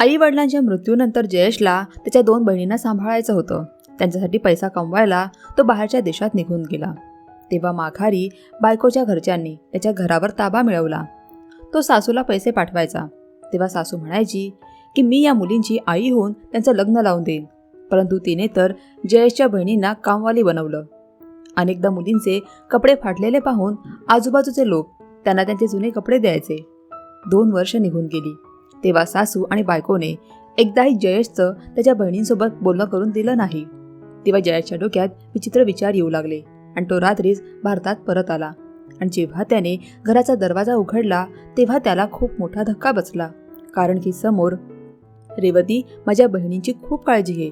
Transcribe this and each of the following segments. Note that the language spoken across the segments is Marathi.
आई वडिलांच्या मृत्यूनंतर जयेशला त्याच्या दोन बहिणींना सांभाळायचं होतं. त्यांच्यासाठी पैसा कमवायला तो बाहेरच्या देशात निघून गेला. तेव्हा माघारी बायकोच्या घरच्यांनी त्याच्या घरावर ताबा मिळवला. तो सासूला पैसे पाठवायचा. तेव्हा सासू म्हणायची की मी या मुलींची आई होऊन त्यांचं लग्न लावून देईन. परंतु तिने तर जयेशच्या बहिणींना कामवाली बनवलं. अनेकदा मुलींचे कपडे फाटलेले पाहून आजूबाजूचे लोक त्यांना त्यांचे जुने कपडे द्यायचे. दोन वर्ष निघून गेली. तेव्हा सासू आणि बायकोने एकदाही जयेशचं त्याच्या बहिणींसोबत बोलणं करून दिलं नाही. तेव्हा जयेशच्या डोक्यात विचित्र विचार येऊ लागले आणि तो रात्रीच भारतात परत आला. आणि जेव्हा त्याने घराचा दरवाजा उघडला तेव्हा त्याला खूप मोठा धक्का बसला. कारण की समोर रेवती माझ्या बहिणींची खूप काळजी घे.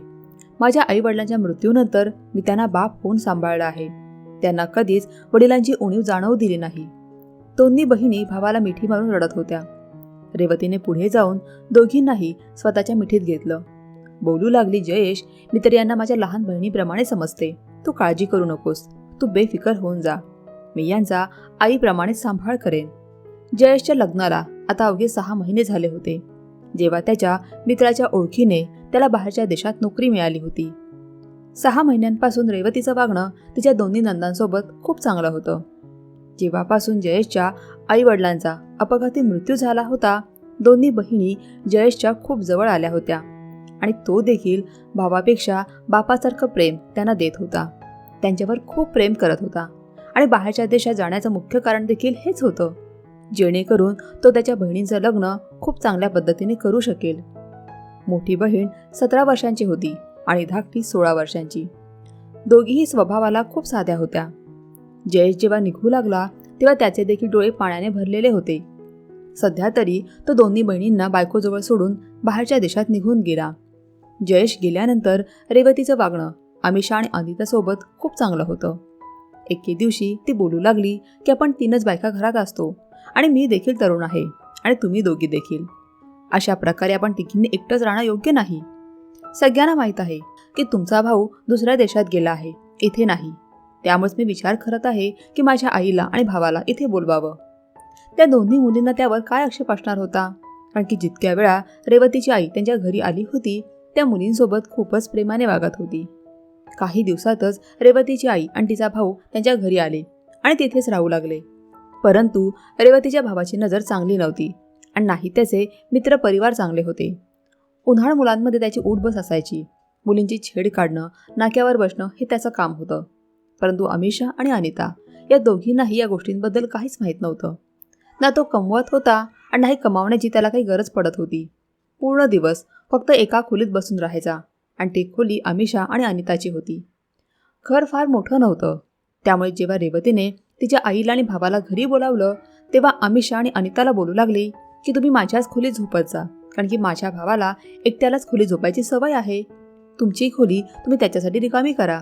माझ्या आईवडिलांच्या मृत्यूनंतर मी त्यांना बाप होऊन सांभाळला आहे. त्यांना कधीच वडिलांची उणीव जाणवू दिली नाही. दोन्ही बहिणी भावाला मिठी मारून रडत होत्या. रेवतीने पुढे जाऊन दोघींनाही स्वतःच्या मिठीत घेतलं. बोलू लागली जयेश मी तर यांना माझ्या लहान बहिणीप्रमाणे समजते. तू काळजी करू नकोस. तू बेफिकर होऊन जा. मी यांचा आईप्रमाणे सांभाळ करेन. जयेशच्या लग्नाला आता अवघे सहा महिने झाले होते. जेव्हा त्याच्या मित्राच्या ओळखीने त्याला बाहेरच्या देशात नोकरी मिळाली होती. सहा महिन्यांपासून रेवतीचं वागणं तिच्या दोन्ही नंदांसोबत खूप चांगलं होतं. जेव्हापासून जयेशच्या आईवडिलांचा अपघाती मृत्यू झाला होता. दोन्ही बहिणी जयेशच्या खूप जवळ आल्या होत्या आणि तो देखील भावापेक्षा बापासारखं प्रेम त्यांना देत होता. त्यांच्यावर खूप प्रेम करत होता आणि बाहेरच्या देशात जाण्याचं मुख्य कारण देखील हेच होतं. जेणेकरून तो त्याच्या बहिणींचं लग्न खूप चांगल्या पद्धतीने करू शकेल. मोठी बहीण सतरा वर्षांची होती आणि धाकटी सोळा वर्षांची. दोघीही स्वभावाला खूप साध्या होत्या. जयेश जेव्हा निघू लागला तेव्हा त्याचे देखील डोळे पाण्याने भरलेले होते. सध्या तरी तो दोन्ही बहिणींना बायकोजवळ सोडून बाहेरच्या देशात निघून गेला. जयेश गेल्यानंतर रेवतीचं वागणं अमिषा आणि अनितासोबत खूप चांगलं होतं. एके दिवशी ती बोलू लागली की आपण तीनच बायका घरात असतो आणि मी देखील तरुण आहे आणि तुम्ही दोघी देखील. अशा प्रकारे आपण तिघींनी एकटंच राहणं योग्य नाही. सगळ्यांना माहीत आहे की तुमचा भाऊ दुसऱ्या देशात गेला आहे इथे नाही. त्यामुळेच मी विचार करत आहे की माझ्या आईला आणि भावाला इथे बोलवावं. त्या दोन्ही मुलींना त्यावर काय आक्षेप असणार होता? कारण की जितक्या वेळा रेवतीची आई त्यांच्या घरी आली होती त्या मुलींसोबत खूपच प्रेमाने वागत होती. काही दिवसातच रेवतीची आई आणि तिचा भाऊ त्यांच्या घरी आले आणि तिथेच राहू लागले. परंतु रेवतीच्या भावाची नजर चांगली नव्हती आणि नाही त्याचे मित्र परिवार चांगले होते. उन्हाळ मुलांमध्ये त्याची उठबस असायची. मुलींची छेड काढणं नाक्यावर बसणं हे त्याचं काम होतं. परंतु अमिषा आणि अनिता या दोघींनाही या गोष्टींबद्दल काहीच माहीत नव्हतं. ना तो कमवत होता आणि नाही कमावण्याची त्याला काही गरज पडत होती. पूर्ण दिवस फक्त एका खोलीत बसून राहायचा आणि ती खोली अमिषा आणि अनिताची होती. घर फार मोठं नव्हतं. त्यामुळे जेव्हा रेवतीने तिच्या आईला आणि भावाला घरी बोलावलं तेव्हा अमिषा आणि अनिताला बोलू लागली की तुम्ही माझ्याच खोलीत झोपत जा कारण की माझ्या भावाला एकट्यालाच खोली झोपायची सवय आहे. तुमची खोली तुम्ही त्याच्यासाठी रिकामी करा.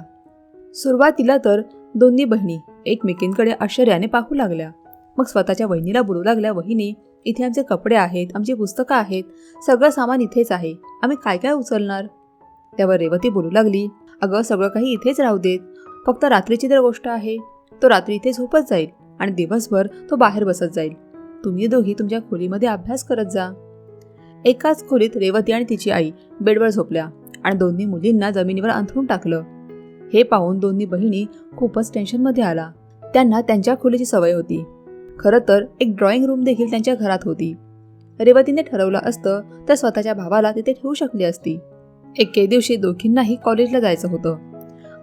सुरुवातीला तर दोन्ही बहिणी एकमेकींकडे आश्चर्याने पाहू लागल्या. मग स्वतःच्या वहिनीला बोलू लागल्या वहिनी इथे आमचे कपडे आहेत आमची पुस्तकं आहेत सगळं सामान इथेच आहे. आम्ही काय काय उचलणार? त्यावर रेवती बोलू लागली अगं सगळं काही इथेच राहू देत. फक्त रात्रीची तर गोष्ट आहे तो रात्री इथे झोपत जाईल आणि दिवसभर तो बाहेर बसत जाईल. तुम्ही दोघी तुमच्या खोलीमध्ये अभ्यास करत जा. एकाच खोलीत रेवती आणि तिची आई बेडवर झोपल्या आणि दोन्ही मुलींना जमिनीवर अंथरून टाकलं. हे पाहून दोन्ही बहिणी खूपच टेन्शनमध्ये आला. त्यांना त्यांच्या खोलीची सवय होती. खरं तर एक ड्रॉइंग रूम देखील त्यांच्या घरात होती. रेवतीने ठरवलं असतं तर स्वतःच्या भावाला तिथे ठेवू शकली असती. एके दिवशी दोघींनाही कॉलेजला जायचं होतं.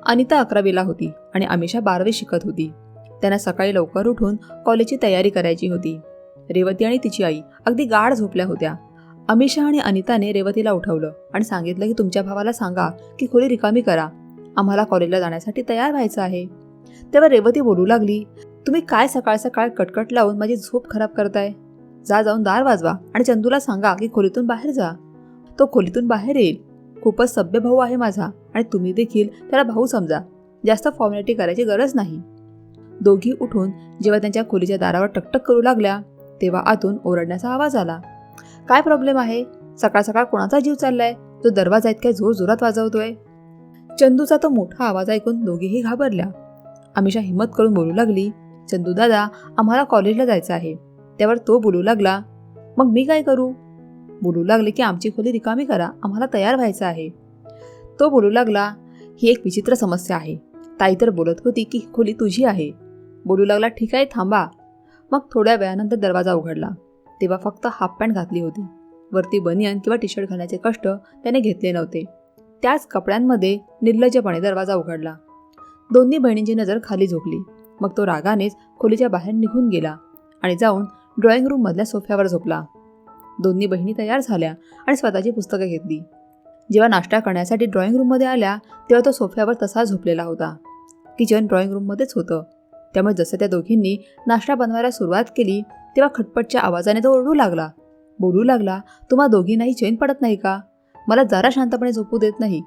अनिता अकरावीला होती आणि अमिषा बारावी शिकत होती. त्यांना सकाळी लवकर उठून कॉलेजची तयारी करायची होती. रेवती आणि तिची आई अगदी गाढ झोपल्या होत्या. अमिषा आणि अनिताने रेवतीला उठवलं आणि सांगितलं की तुमच्या भावाला सांगा की खोली रिकामी करा. आम्हाला कॉलेजला जाण्यासाठी तयार व्हायचं आहे. तेव्हा रेवती बोलू लागली तुम्ही काय सकाळ सकाळ कटकट लावून माझी झोप खराब करताय? जा जाऊन दार वाजवा आणि चंदूला सांगा की खोलीतून बाहेर जा. तो खोलीतून बाहेर येईल. खूपच सभ्य भाऊ आहे माझा आणि तुम्ही देखील त्याला भाऊ समजा. जास्त फॉर्मॅलिटी करायची गरज नाही. दोघी उठून जेव्हा त्यांच्या खोलीच्या दारावर टकटक करू लागल्या तेव्हा आतून ओरडण्याचा आवाज आला. काय प्रॉब्लेम आहे? सकाळ सकाळ कोणाचा जीव चाललाय? जो दरवाजा इतक्या जोर जोरात वाजवतोय. चंदूचा तो मोठा आवाज ऐकून दोघेही घाबरल्या. अमिषा हिंमत करून बोलू लागली चंदू दादा आम्हाला कॉलेजला जायचं आहे. त्यावर तो बोलू लागला मग मी काय करू? बोलू लागले की आमची खोली रिकामी करा आम्हाला तयार व्हायचं आहे. तो बोलू लागला ही एक विचित्र समस्या आहे. ताई तर बोलत होती की खोली तुझी आहे. बोलू लागला ठीक आहे थांबा. मग थोड्या वेळानंतर दरवाजा उघडला. तेव्हा फक्त हाफ पॅन्ट घातली होती. वरती बनियन किंवा टी शर्ट घालण्याचे कष्ट त्याने घेतले नव्हते. त्याच कपड्यांमध्ये निर्लज्जपणे दरवाजा उघडला. दोन्ही बहिणींची नजर खाली झोपली. मग तो रागानेच खोलीच्या बाहेर निघून गेला आणि जाऊन ड्रॉइंग रूममधल्या सोफ्यावर झोपला. दोन्ही बहिणी तयार झाल्या आणि स्वतःची पुस्तकं घेतली. जेव्हा नाश्ता करण्यासाठी ड्रॉइंग रूममध्ये आल्या तेव्हा तो सोफ्यावर तसा झोपलेला होता. किचन ड्रॉइंग रूममध्येच होतं. त्यामुळे जसं त्या दोघींनी नाश्ता बनवायला सुरुवात केली तेव्हा खटपटच्या आवाजाने तो ओरडू लागला. बोलू लागला तुम्हा दोघींनाही चैन पडत नाही का? मला जरा शांतपणे झोपू देत नाही.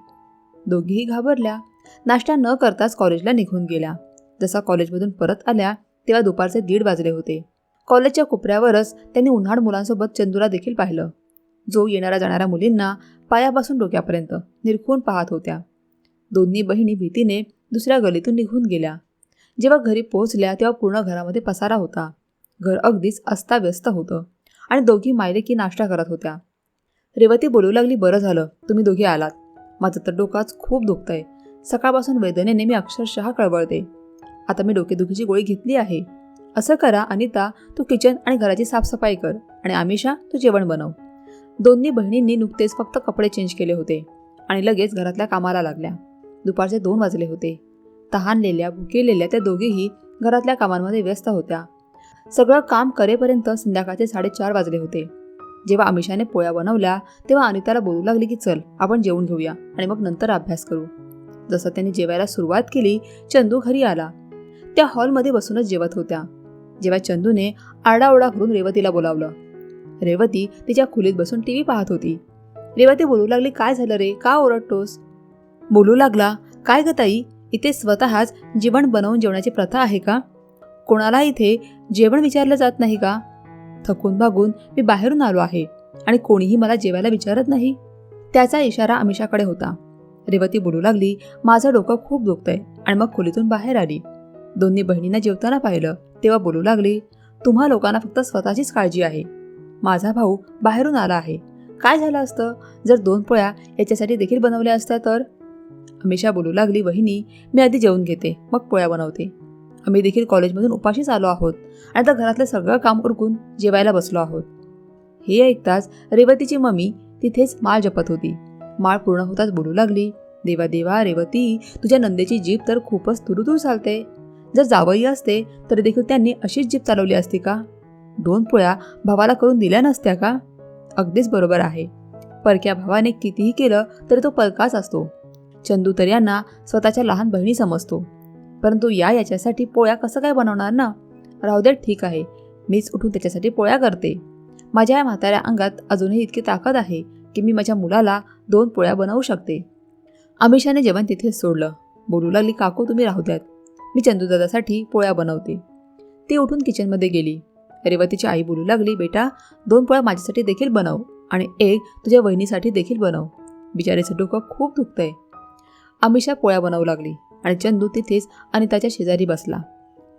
दोघीही घाबरल्या. नाश्ता न करताच कॉलेजला निघून गेल्या. जसा कॉलेजमधून परत आल्या तेव्हा दुपारचे दीड वाजले होते. कॉलेजच्या कोपऱ्यावरच त्यांनी उन्हाळ मुलांसोबत चंदूला देखील पाहिलं. जो येणाऱ्या जाणाऱ्या मुलींना पायापासून डोक्यापर्यंत निरखून पाहत होत्या. दोन्ही बहिणी भीतीने दुसऱ्या गलीतून निघून गेल्या. जेव्हा घरी पोहोचल्या तेव्हा पूर्ण घरामध्ये पसारा होता. घर अगदीच अस्ताव्यस्त होतं आणि दोघी मायले की नाश्ता करत होत्या. रेवती बोलू लागली बरं झालं. तुम्ही दोघी आलात. माझं तर डोकाच खूप दुखतंय. सकाळपासून वेदनेने मी अक्षरशः कळवळते. आता मी डोकेदुखीची गोळी घेतली आहे. असं करा अनिता तू किचन आणि घराची साफसफाई कर आणि आमिषा तू जेवण बनव. दोन्ही बहिणींनी नुकतेच फक्त कपडे चेंज केले होते आणि लगेच घरातल्या कामाला लागल्या. दुपारचे दोन वाजले होते. तहानलेल्या भुकेलेल्या त्या दोघीही घरातल्या कामांमध्ये व्यस्त होत्या. सगळं काम करेपर्यंत संध्याकाळचे साडेचार वाजले होते. जेव्हा अमिषाने पोळ्या बनवल्या तेव्हा अनिताला बोलू लागली की चल आपण जेवून घेऊया आणि मग नंतर अभ्यास करू. जसं त्यांनी जेवायला सुरुवात केली चंदू घरी आला. त्या हॉलमध्ये बसूनच जेवत होत्या. जेव्हा चंदूने आरडाओरडा करून रेवतीला बोलावलं. रेवती तिच्या खोलीत बसून टी व्ही पाहत होती. रेवती बोलू लागली काय झालं रे? का ओरडतोस? बोलू लागला काय ग ताई इथे स्वतःच जेवण बनवून जेवणाची प्रथा आहे का? कोणाला इथे जेवण विचारलं जात नाही का? थकून भागून मी बाहेरून आलो आहे आणि कोणीही मला जेवायला विचारत नाही. त्याचा इशारा अमिषाकडे होता. रेवती बोलू लागली. माझं डोकं खूप दुखतंय आणि मग खोलीतून बाहेर आली. दोन्ही बहिणींना जेवताना पाहिलं तेव्हा बोलू लागली तुम्हा लोकांना फक्त स्वतःचीच काळजी आहे. माझा भाऊ बाहेरून आला आहे. काय झालं असतं? जर दोन पोळ्या याच्यासाठी देखील बनवल्या असत्या तर? अमिषा बोलू लागली वहिनी मी आधी जेवून घेते मग पोळ्या बनवते. आम्ही देखील कॉलेजमधून उपाशीच आलो आहोत आणि आता घरातलं सगळं काम उरकून जेवायला बसलो आहोत. हे ऐकताच रेवतीची मम्मी तिथेच माळ जपत होती. माळ पूर्ण होताच बोलू लागली देवा देवा रेवती तुझ्या नंदेची जीप तर खूपच तुरुतूर चालते. जर जावई असते तरी देखील त्यांनी अशीच जीप चालवली असती का? दोन पोळ्या भावाला करून दिल्या नसत्या का? अगदीच बरोबर आहे. परक्या भावाने कितीही केलं तरी तो परकाच असतो. चंदू तर यांना स्वतःच्या लहान बहिणी समजतो. परंतु या याच्यासाठी पोळ्या कसं काय बनवणार ना? राहू दे ठीक आहे. मीच उठून त्याच्यासाठी पोळ्या करते. माझ्या या म्हाताऱ्या अंगात अजूनही इतकी ताकद आहे की मी माझ्या मुलाला दोन पोळ्या बनवू शकते. अमिषाने जेवण तिथेच सोडलं. बोलू लागली काकू तुम्ही राहू द्यात. मी चंदूदादासाठी पोळ्या बनवते. ती उठून किचनमध्ये गेली. रेवतीची आई बोलू लागली बेटा दोन पोळ्या माझ्यासाठी देखील बनव आणि एक तुझ्या वहिनीसाठी देखील बनव. बिचारीचं डोकं खूप दुखतंय. अमिषा पोळ्या बनवू लागली. आणि चंदू तिथेच अनिताच्या शेजारी बसला.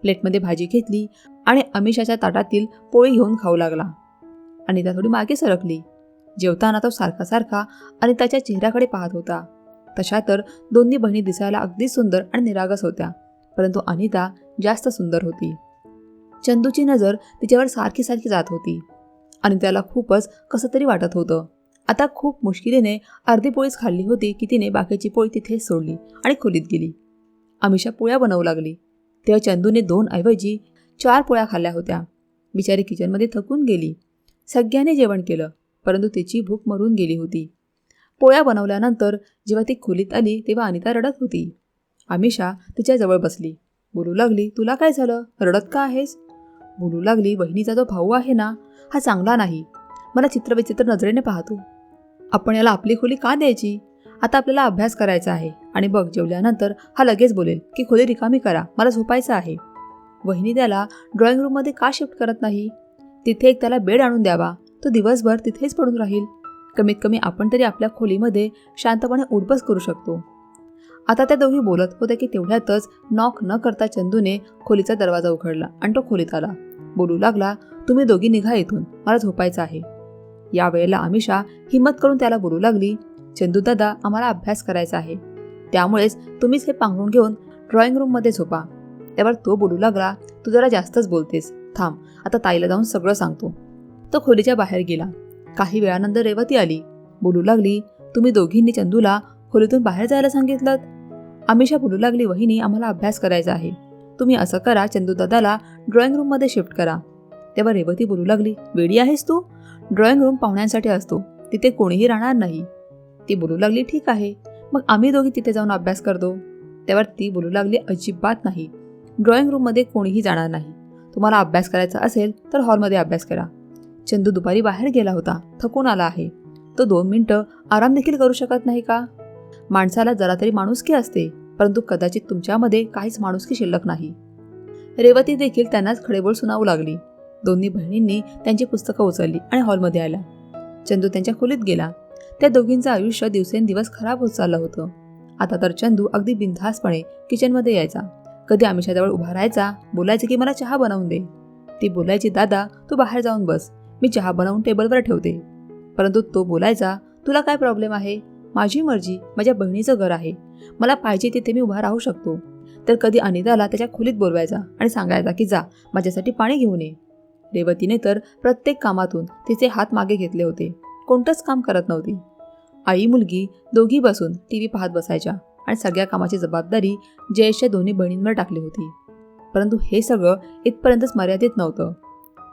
प्लेटमध्ये भाजी घेतली आणि अमिषाच्या ताटातील पोळी घेऊन खाऊ लागला. अनिता थोडी मागे सरकली. जेवताना तो सारखा सारखा अनिताच्या चेहऱ्याकडे पाहत होता. तशा तर दोन्ही बहिणी दिसायला अगदी सुंदर आणि निरागस होत्या परंतु अनिता जास्त सुंदर होती. चंदूची नजर तिच्यावर सारखी सारखी जात होती. आणि त्याला खूपच कसं तरी वाटत होतं. आता खूप मुश्किलीने अर्धी पोळीच खाल्ली होती की तिने बाकीची पोळी तिथेच सोडली आणि खोलीत गेली. अमिषा पोळ्या बनवू लागली. तेव्हा चंदूने दोन ऐवजी चार पोळ्या खाल्ल्या होत्या. बिचारी किचनमध्ये थकून गेली. सगळ्याने जेवण केलं परंतु तिची भूक मरून गेली होती. पोळ्या बनवल्यानंतर जेव्हा ती खोलीत आली तेव्हा अनिता रडत होती. अमिषा तिच्याजवळ बसली. बोलू लागली तुला काय झालं? रडत का आहेस? बोलू लागली बहिणीचा जो भाऊ आहे ना हा चांगला नाही. मला चित्रविचित्र नजरेने पाहतो. आपण याला आपली खोली का द्यायची? आता आपल्याला अभ्यास करायचा आहे. आणि बघ जेवल्यानंतर हा लगेच बोलेल की खोली रिकामी करा मला झोपायचं आहे. वहिनी त्याला ड्रॉइंग रूममध्ये का शिफ्ट करत नाही? तिथे एक त्याला बेड आणून द्यावा. तो दिवसभर तिथेच पडून राहील. कमीत कमी आपण तरी आपल्या खोलीमध्ये शांतपणे उडबस करू शकतो. आता त्या दोघी बोलत होत्या की तेवढ्यातच नॉक न करता चंदूने खोलीचा दरवाजा उघडला आणि तो खोलीत आला. बोलू लागला तुम्ही दोघी निघा इथून मला झोपायचं आहे. यावेळेला अमिषा हिंमत करून त्याला बोलू लागली चंदू दादा आम्हाला अभ्यास करायचा आहे. त्यामुळेच तुम्हीच हे पांघरून घेऊन ड्रॉइंग रूममध्ये झोपा. त्यावर तो बोलू लागला तू जरा जास्तच बोलतेस. थांब आता ताईला जाऊन सगळं सांगतो. तो खोलीच्या बाहेर गेला. काही वेळानंतर रेवती आली. बोलू लागली तुम्ही दोघींनी चंदूला खोलीतून बाहेर जायला सांगितलं अमिषा बोलू लागली वहिनी आम्हाला अभ्यास करायचा आहे. तुम्ही असं करा चंदूदादाला ड्रॉइंग रूममध्ये शिफ्ट करा. तेव्हा रेवती बोलू लागली वेडी आहेस तू? ड्रॉइंग रूम पाहुण्यांसाठी असतो. तिथे कोणीही राहणार नाही. ती बोलू लागली ठीक आहे. मग आम्ही दोघी तिथे जाऊन अभ्यास करतो. त्यावर ती बोलू लागली अजिबात नाही. ड्रॉइंग रूममध्ये कोणीही जाणार नाही. तुम्हाला अभ्यास करायचा असेल तर हॉलमध्ये अभ्यास करा. चंदू दुपारी बाहेर गेला होता. थकून आला आहे. तो दोन मिनटं आराम देखील करू शकत नाही का? माणसाला जरा तरी माणुसकी असते परंतु कदाचित तुमच्यामध्ये काहीच माणुसकी शिल्लक नाही. रेवती देखील त्यांनाच खडेबोल सुनावू लागली. दोन्ही बहिणींनी त्यांची पुस्तकं उचलली आणि हॉलमध्ये आल्या. चंदू त्यांच्या खोलीत गेला. त्या दोघींचं आयुष्य दिवसेंदिवस खराब होत चाललं होतं. आता तर चंदू अगदी बिनधासपणे किचनमध्ये यायचा. कधी आमिषाजवळ उभा राहायचा बोलायचं की मला चहा बनवून दे. ती बोलायची दादा तू बाहेर जाऊन बस. मी चहा बनवून टेबलवर ठेवते. परंतु तो बोलायचा तुला काय प्रॉब्लेम आहे? माझी मर्जी माझ्या बहिणीचं घर आहे. मला पाहिजे तिथे मी उभा राहू शकतो. तर कधी अनिताला त्याच्या खोलीत बोलवायचा आणि सांगायचा की जा माझ्यासाठी पाणी घेऊन ये. रेवतीने तर प्रत्येक कामातून तिचे हात मागे घेतले होते. कोणतंच काम करत नव्हती. आई मुलगी दोघी बसून टी व्ही पाहत बसायच्या आणि सगळ्या कामाची जबाबदारी जयेशच्या दोन्ही बहिणींवर टाकली होती. परंतु हे सगळं इथपर्यंतच मर्यादित नव्हतं.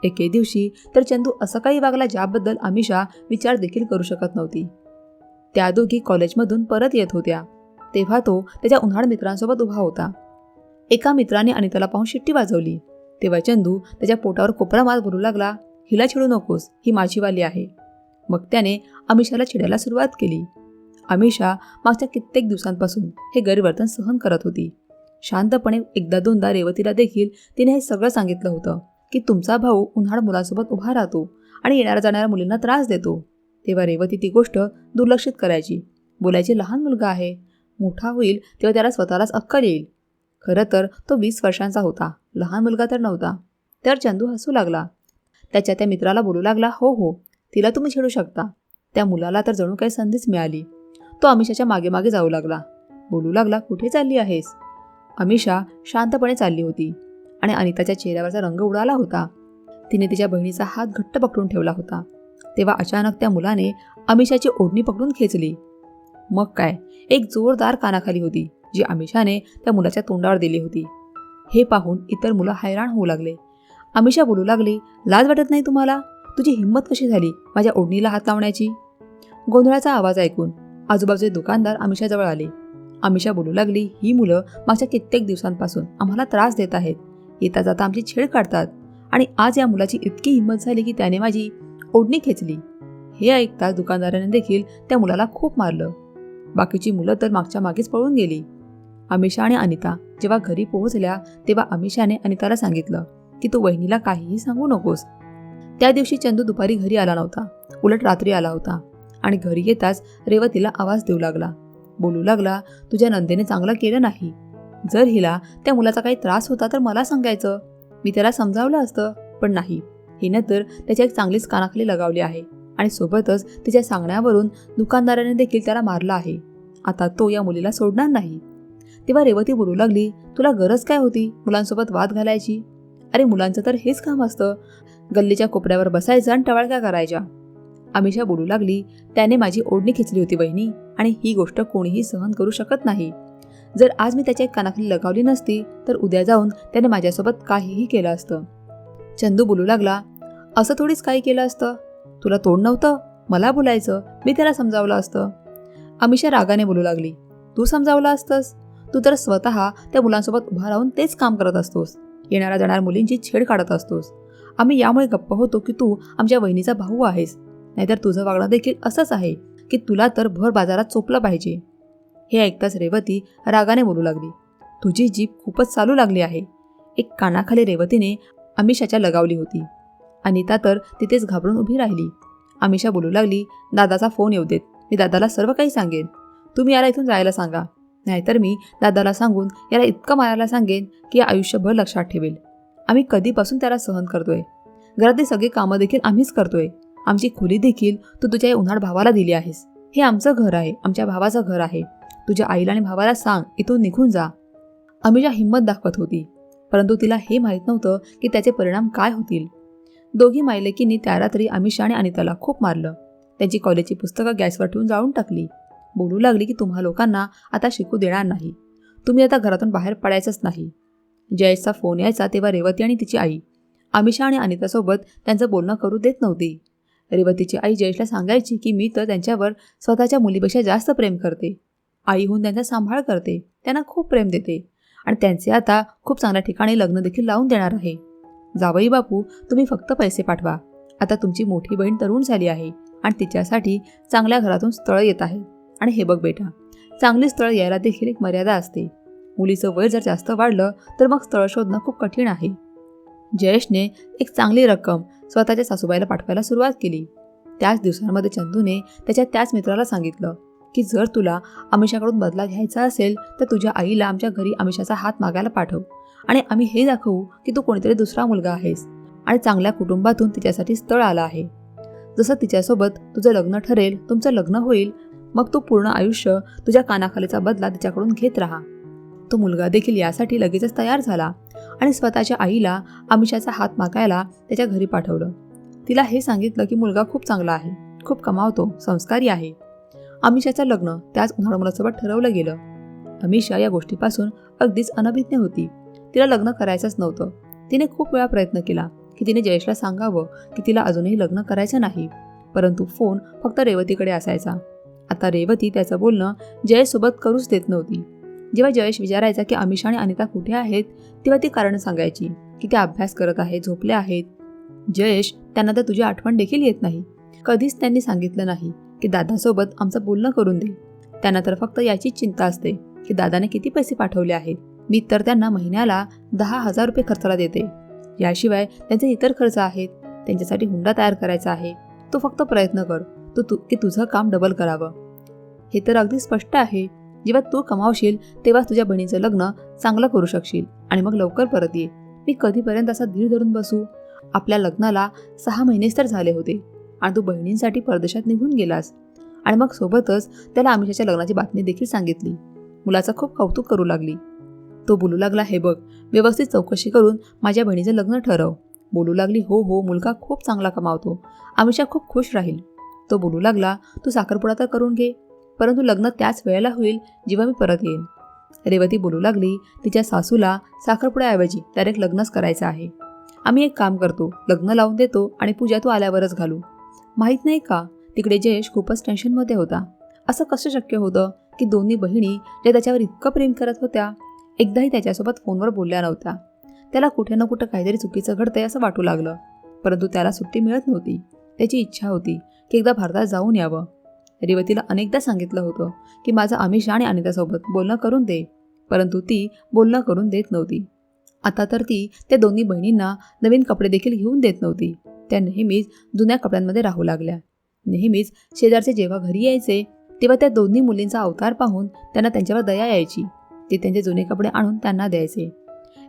एके दिवशी तर चंदू असं काही वागला ज्याबद्दल अमिषा विचार देखील करू शकत नव्हती. त्या दोघी कॉलेजमधून परत येत होत्या. तेव्हा तो त्याच्या उन्हाळ मित्रांसोबत उभा होता. एका मित्राने अनिताला पाहून शिट्टी वाजवली. तेव्हा चंदू त्याच्या पोटावर कोपरा मार भरू लागला हिला चिडू नकोस ही माझीवाली आहे. मग त्याने अमिषाला चिडायला सुरुवात केली. अमिषा मागच्या कित्येक दिवसांपासून हे गैरवर्तन सहन करत होती. शांतपणे एकदा दोनदा रेवतीला देखील तिने हे सगळं सांगितलं होतं की तुमचा भाऊ उन्हाळ मुलांसोबत उभा राहतो आणि येणाऱ्या जाणाऱ्या मुलींना त्रास देतो. तेव्हा रेवती ती गोष्ट दुर्लक्षित करायची. बोलायची लहान मुलगा आहे. मोठा होईल तेव्हा त्याला स्वतःलाच अक्कल येईल. खरं तर तो वीस वर्षांचा होता. लहान मुलगा तर नव्हता. तर चंदू हसू लागला. त्याच्या त्या मित्राला बोलू लागला हो हो. तिला तुम्ही छेडू शकता. त्या मुलाला तर जणू काही संधीच मिळाली. तो अमिषाच्या मागे मागे जाऊ लागला. बोलू लागला कुठे चालली आहेस? अमिषा शांतपणे चालली होती आणि अनिताच्या चेहऱ्यावरचा रंग उडाला होता. तिने तिच्या बहिणीचा हात घट्ट पकडून ठेवला होता. तेव्हा अचानक त्या मुलाने अमिषाची ओढणी पकडून खेचली. मग काय? एक जोरदार कानाखाली होती जी अमिषाने त्या मुलाच्या तोंडावर दिली होती. हे पाहून इतर मुलं हैराण होऊ लागले. अमिषा बोलू लागली लाज वाटत नाही तुम्हाला? तुझी हिंमत कशी झाली माझ्या ओढणीला हात लावण्याची? गोंधळाचा आवाज ऐकून आजूबाजूचे दुकानदार अमिषाजवळ आले. अमिषा बोलू लागली ही मुलं मागच्या कित्येक दिवसांपासून आम्हाला त्रास देत आहेत. येता जाता आमची छेड काढतात. आणि आज या मुलाची इतकी हिंमत झाली की त्याने माझी ओढणी खेचली. हे ऐकताच दुकानदाराने देखील त्या मुलाला खूप मारलं. बाकीची मुलं तर मागच्या मागेच पळून गेली. अमिषा आणि अनिता जेव्हा घरी पोहोचल्या तेव्हा अमिषाने अनिताला सांगितलं की तू वहिनीला काहीही सांगू नकोस. त्या दिवशी चंदू दुपारी घरी आला नव्हता. उलट रात्री आला होता. आणि घरी येताच रेवतीला आवाज देऊ लागला. बोलू लागला तुझ्या नंदेने चांगलं केलं नाही. जर हिला त्या मुलाचा काही त्रास होता तर मला सांगायचं. मी त्याला समजावलं असतं पण नाही. हिनं तर त्याच्या एक चांगलीच कानाखाली लगावली आहे. आणि सोबतच तिच्या सांगण्यावरून दुकानदाराने देखील त्याला मारलं आहे. आता तो या मुलीला सोडणार नाही. तेव्हा रेवती बोलू लागली तुला गरज काय होती मुलांसोबत वाद घालायची? अरे मुलांचं तर हेच काम असतं. गल्लीच्या कोपऱ्यावर बसायचं आणि टवाळक्या करायच्या. अमिषा बोलू लागली त्याने माझी ओढणी खेचली होती बहिणी आणि ही गोष्ट कोणीही सहन करू शकत नाही. जर आज मी त्याच्या कानाखाली लगावली नसती तर उद्या जाऊन त्याने माझ्यासोबत काहीही केलं असतं. चंदू बोलू लागला असं थोडीच काही केलं असतं? तुला तोड नव्हतं? मला बोलायचं? मी त्याला समजावलं असतं. अमिषा रागाने बोलू लागली तू समजावलं असतंस? तू तर स्वतः त्या मुलांसोबत उभा राहून तेच काम करत असतोस. येणाऱ्या जाणाऱ्या मुलींची छेड काढत असतोस. आम्ही यामुळे गप्प होतो की तू आमच्या वहिनीचा भाऊ आहेस. नाहीतर तुझं वागणं देखील असंच आहे की तुला तर भर बाजारात चोपलं पाहिजे. हे ऐकताच रेवती रागाने बोलू लागली. तुझी जीप खूपच चालू लागली आहे. एक कानाखाली रेवतीने अमिषाच्या लगावली होती. अनिता तर तिथेच घाबरून उभी राहिली. अमिषा बोलू लागली दादाचा फोन येऊ देत. मी दादाला सर्व काही सांगेन. तुम्ही याला इथून जायला सांगा. नाहीतर मी दादाला सांगून याला इतकं मारायला सांगेन की आयुष्यभर लक्षात ठेवेल. आम्ही कधीपासून त्याला सहन करतोय? घरातले सगळी कामं देखील आम्हीच करतोय. आमची खोली देखील तू तुझ्या उन्हाळ भावाला दिली आहेस. हे आमचं घर आहे. आमच्या भावाचं घर आहे. तुझ्या आईला आणि भावाला सांग इथून निघून जा. अमिषा हिंमत दाखवत होती. परंतु तिला हे माहीत नव्हतं की त्याचे परिणाम काय होतील. दोघी मायलेकींनी त्या रात्री अमिषा आणि अनिताला खूप मारलं. त्यांची कॉलेजची पुस्तकं गॅसवर ठेवून जाळून टाकली. बोलू लागली की तुम्हा लोकांना आता शिकू देणार नाही. तुम्ही आता घरातून बाहेर पडायचंच नाही. जयेशचा फोन यायचा तेव्हा रेवती आणि तिची आई. अमिषा आणि अनितासोबत त्यांचं बोलणं करू देत नव्हती. रेवतीची आई जयेशला सांगायची की मी तर त्यांच्यावर स्वतःच्या मुलीपेक्षा जास्त प्रेम करते. आई होऊन त्यांचा सांभाळ करते. त्यांना खूप प्रेम देते. आणि त्यांचे आता खूप चांगल्या ठिकाणी लग्न देखील लावून देणार आहे. जावई बापू तुम्ही फक्त पैसे पाठवा. आता तुमची मोठी बहीण तरुण झाली आहे आणि तिच्यासाठी चांगल्या घरातून स्थळं येत आहे आणि हे बघ बेटा चांगली स्थळं यायला देखील एक मर्यादा असते. मुलीचं वय जर जास्त वाढलं तर मग स्थळ शोधणं खूप कठीण आहे. जयेशने एक चांगली रक्कम स्वतःच्या सासूबाईला पाठवायला सुरुवात केली. त्याच दिवसांमध्ये चंदूने त्याच्या त्याच मित्राला सांगितलं की जर तुला अमिषाकडून बदला घ्यायचा असेल तर तुझ्या आईला आमच्या घरी अमिषाचा हात मागायला पाठव आणि आम्ही हे दाखवू की तू कोणीतरी दुसरा मुलगा आहेस आणि चांगल्या कुटुंबातून तिच्यासाठी स्थळ आलं आहे. जसं तिच्यासोबत तुझं लग्न ठरेल तुमचं लग्न होईल मग तू पूर्ण आयुष्य तुझ्या कानाखालीचा बदला तिच्याकडून घेत राहा. तो मुलगा देखील यासाठी लगेचच तयार झाला आणि स्वतःच्या आईला अमिषाचा हात मागायला त्याच्या घरी पाठवलं. तिला हे सांगितलं की मुलगा खूप चांगला आहे खूप कमावतो संस्कारी आहे. अमिषाचं लग्न त्याच उन्हाळ मुलासोबत ठरवलं गेलं. अमिषा या गोष्टीपासून अगदीच अनभिज्ञ होती. तिला लग्न करायचंच नव्हतं. तिने खूप वेळा प्रयत्न केला की तिने जयेशला सांगावं की तिला अजूनही लग्न करायचं नाही परंतु फोन फक्त रेवतीकडे असायचा. आता रेवती त्याचं बोलणं जयेशसोबत करूच देत नव्हती. जेव्हा जयेश विचारायचा की अमिषा आणि अनिता कुठे आहेत तेव्हा ती कारण सांगायची की ते अभ्यास करत आहेत झोपले आहेत. जयेश त्यांना तर तुझी आठवण देखील येत नाही. कधीच त्यांनी सांगितलं नाही की दादासोबत आमचं बोलणं करून दे. त्यांना तर फक्त याचीच चिंता असते की दादाने किती पैसे पाठवले आहेत. मी तर त्यांना महिन्याला दहा हजार रुपये खर्चाला देते. याशिवाय त्यांचे इतर खर्च आहेत. त्यांच्यासाठी हुंडा तयार करायचा आहे. तू फक्त प्रयत्न कर. तू तू की तुझं काम डबल करावं. हे तर अगदी स्पष्ट आहे. जेव्हा तू कमावशील तेव्हा तुझ्या बहिणीचं लग्न चांगलं करू शकशील आणि मग लवकर परत ये. मी कधीपर्यंत असा धीर धरून बसू? आपल्या लग्नाला सहा महिनेच तर झाले होते आणि तू बहिणींसाठी परदेशात निघून गेलास. आणि मग सोबतच त्याला अमिषाच्या लग्नाची बातमी देखील सांगितली. मुलाचं खूप कौतुक करू लागली. तो बोलू लागला हे बघ व्यवस्थित चौकशी करून माझ्या बहिणीचं लग्न ठरव. बोलू लागली हो हो मुलगा खूप चांगला कमावतो. अमिषा खूप खुश राहील. तो बोलू लागला तू साखरपुडा तर करून घे. परंतु लग्न त्याच वेळेला होईल जेव्हा मी परत येईन. रेवती बोलू लागली तिच्या सासूला साखरपुड्याऐवजी डायरेक्ट लग्नच करायचं आहे. आम्ही एक काम करतो लग्न लावून देतो आणि पूजा तू आल्यावरच घालू. माहीत नाही का तिकडे जयेश खूपच टेन्शनमध्ये होता. असं कसं शक्य होतं की दोन्ही बहिणी ज्या त्याच्यावर इतकं प्रेम करत होत्या एकदाही त्याच्यासोबत फोनवर बोलल्या नव्हत्या. त्याला कुठे ना कुठं काहीतरी चुकीचं घडतंय असं वाटू लागलं. परंतु त्याला सुट्टी मिळत नव्हती. त्याची इच्छा होती की एकदा भारतात जाऊन यावं. रेवतीला अनेकदा सांगितलं होतं की माझं अमिषा आणि अनितासोबत बोलणं करून दे परंतु ती बोलणं करून देत नव्हती. आता तर ती त्या दोन्ही बहिणींना नवीन कपडे देखील घेऊन देत नव्हती. त्या नेहमीच जुन्या कपड्यांमध्ये राहू लागल्या. नेहमीच शेजारचे जेव्हा घरी यायचे तेव्हा त्या दोन्ही मुलींचा अवतार पाहून त्यांना त्यांच्यावर दया यायची. ते त्यांचे जुने कपडे आणून त्यांना द्यायचे.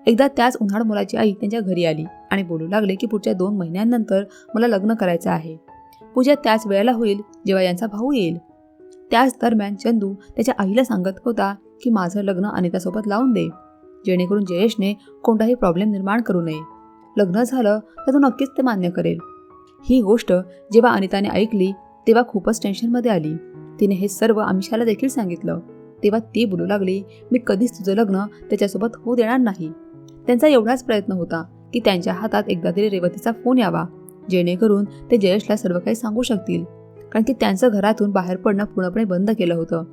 एकदा त्याच उन्हाळ मुलाची आई त्यांच्या घरी आली आणि बोलू लागले की पुढच्या दोन महिन्यांनंतर मला लग्न करायचं आहे. पूजा त्याच वेळेला होईल जेव्हा यांचा भाऊ येईल. त्याच दरम्यान चंदू त्याच्या आईला सांगत होता की माझं लग्न अनितासोबत लावून दे. जेणेकरून जयेशने कोणताही प्रॉब्लेम निर्माण करू नये. लग्न झालं तर तो नक्कीच ते मान्य करेल. ही गोष्ट जेव्हा अनिताने ऐकली तेव्हा खूपच टेन्शनमध्ये आली. तिने हे सर्व अमिषाला देखील सांगितलं. तेव्हा ती बोलू लागली मी कधीच तुझं लग्न त्याच्यासोबत होऊ देणार नाही. त्यांचा एवढाच प्रयत्न होता की त्यांच्या हातात एकदा तरी रेवतीचा फोन यावा. जेणेकरून ते जयेशला सर्व काही सांगू शकतील. कारण की त्यांचं घरातून बाहेर पडणं पूर्णपणे बंद केलं होतं.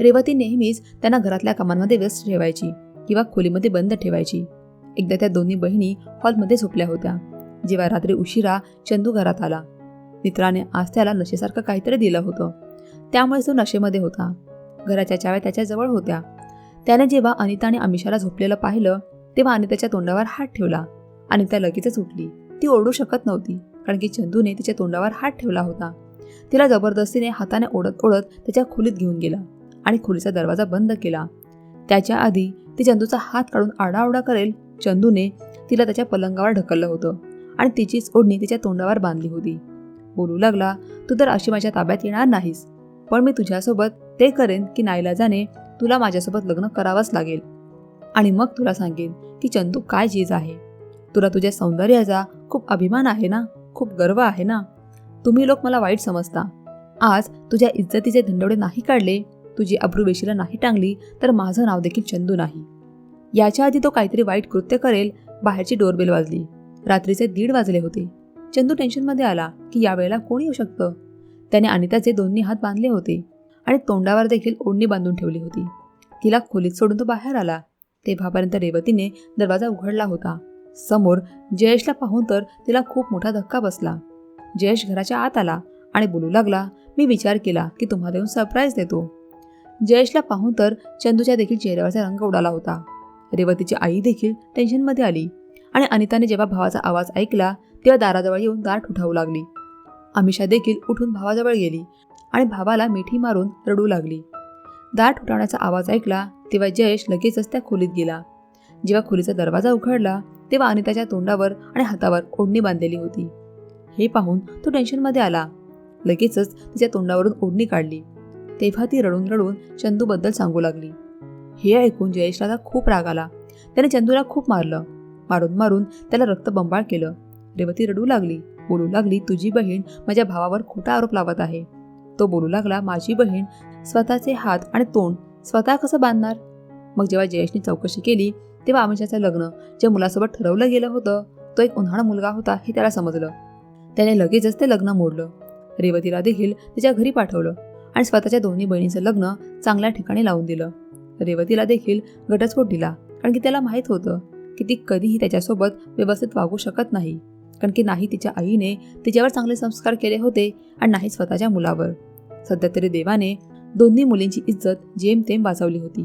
रेवती नेहमीच त्यांना घरातल्या कामांमध्ये व्यस्त ठेवायची किंवा खोलीमध्ये बंद ठेवायची. एकदा त्या दोन्ही बहिणी हॉलमध्ये झोपल्या होत्या. जेव्हा रात्री उशिरा चंदू घरात आला. मित्राने आज त्याला नशेसारखं काहीतरी दिलं होतं. त्यामुळे तो नशेमध्ये होता. घराच्या चाव्या त्याच्याजवळ होत्या. त्याने जेव्हा अनिता आणि अमिषाला झोपलेलं पाहिलं तेव्हा अनिताच्या तोंडावर हात ठेवला अनिता लगेचच उठली. ती ओरडू शकत नव्हती कारण की चंदूने तिच्या तोंडावर हात ठेवला होता. तिला जबरदस्तीने हाताने ओढत ओढत त्याच्या खोलीत घेऊन गेला आणि खोलीचा दरवाजा बंद केला. त्याच्या आधी ती चंदूचा हात काढून आडाओडा करेल चंदूने तिला त्याच्या पलंगावर ढकललं होतं आणि तिचीच ओढणी तिच्या तोंडावर बांधली होती. बोलू लागला तू तर अशी माझ्या ताब्यात येणार नाहीस पण मी तुझ्यासोबत ते करेन की नाईलाजाने तुला माझ्यासोबत लग्न करावंच लागेल. आणि मग तुला सांगेन की चंदू काय चीज आहे. तुला तुझ्या सौंदर्याचा खूप अभिमान आहे ना? खूप गर्व आहे ना? तुम्ही लोक मला वाईट समजता. आज तुझ्या इज्जतीचे धंडोडे नाही काढले तुझी अब्रुवेशीला नाही टांगली तर माझं नाव देखील चंदू नाही. याच्या आधी तो काहीतरी वाईट कृत्य करेल बाहेरची डोरबेल वाजली. रात्रीचे दीड वाजले होते. चंदू टेन्शनमध्ये आला की यावेळेला कोण येऊ शकतं? त्याने अनिताचे दोन्ही हात बांधले होते आणि तोंडावर देखील ओढणी बांधून ठेवली होती. तिला खोलीत सोडून तो बाहेर आला. तेव्हापर्यंत रेवतीने दरवाजा उघडला होता. समोर जयेशला पाहून तर तिला खूप मोठा धक्का बसला. जयेश घराच्या आत आला आणि बोलू लागला मी विचार केला की तुम्हाला येऊन सरप्राईज देतो. जयेशला पाहून तर चंदूच्या देखील चेहऱ्यावरचा रंग उडाला होता. रेवतीची आई देखील टेन्शनमध्ये आली आणि अनिताने जेव्हा भावाचा आवाज ऐकला तेव्हा दाराजवळ येऊन दार ठुठावू लागली. अमिषा देखील उठून भावाजवळ गेली आणि भावाला मिठी मारून रडू लागली. दार ठुठावण्याचा आवाज ऐकला तेव्हा जयेश लगेचच त्या खोलीत गेला. जेव्हा खोलीचा दरवाजा उघडला तेव्हा अनिताच्या तोंडावर आणि हातावर ओढणी बांधलेली होती. हे पाहून तो टेन्शनमध्ये आला. लगेचच तिच्या तोंडावरून ओढणी काढली. तेव्हा ती रडून रडून चंदूबद्दल सांगू लागली. हे ऐकून जयेशला खूप राग आला. त्याने चंदूला खूप मारलं. मारून मारून त्याला रक्तबंबाळ केलं. रेवती रडू लागली. बोलू लागली तुझी बहीण माझ्या भावावर खोटा आरोप लावत आहे. तो बोलू लागला माझी बहीण स्वतःचे हात आणि तोंड स्वतः कसं बांधणार? मग जेव्हा जयेशने चौकशी केली तेव्हा अमिषाचं लग्न ज्या मुलासोबत ठरवलं गेलं होतं तो एक उन्हाळा मुलगा होता हे त्याला समजलं. त्याने लगेचच ते लग्न मोडलं. रेवतीला देखील तिच्या घरी पाठवलं आणि स्वतःच्या दोन्ही बहिणीचं लग्न चांगल्या ठिकाणी लावून दिलं. रेवतीला देखील घटस्फोट दिला कारण की त्याला माहीत होतं की ती कधीही त्याच्यासोबत व्यवस्थित वागू शकत नाही. कारण की नाही तिच्या आईने तिच्यावर चांगले संस्कार केले होते आणि नाही स्वतःच्या मुलावर. सध्या तरी देवाने दोन्ही मुलींची इज्जत जेमतेम वाचवली होती.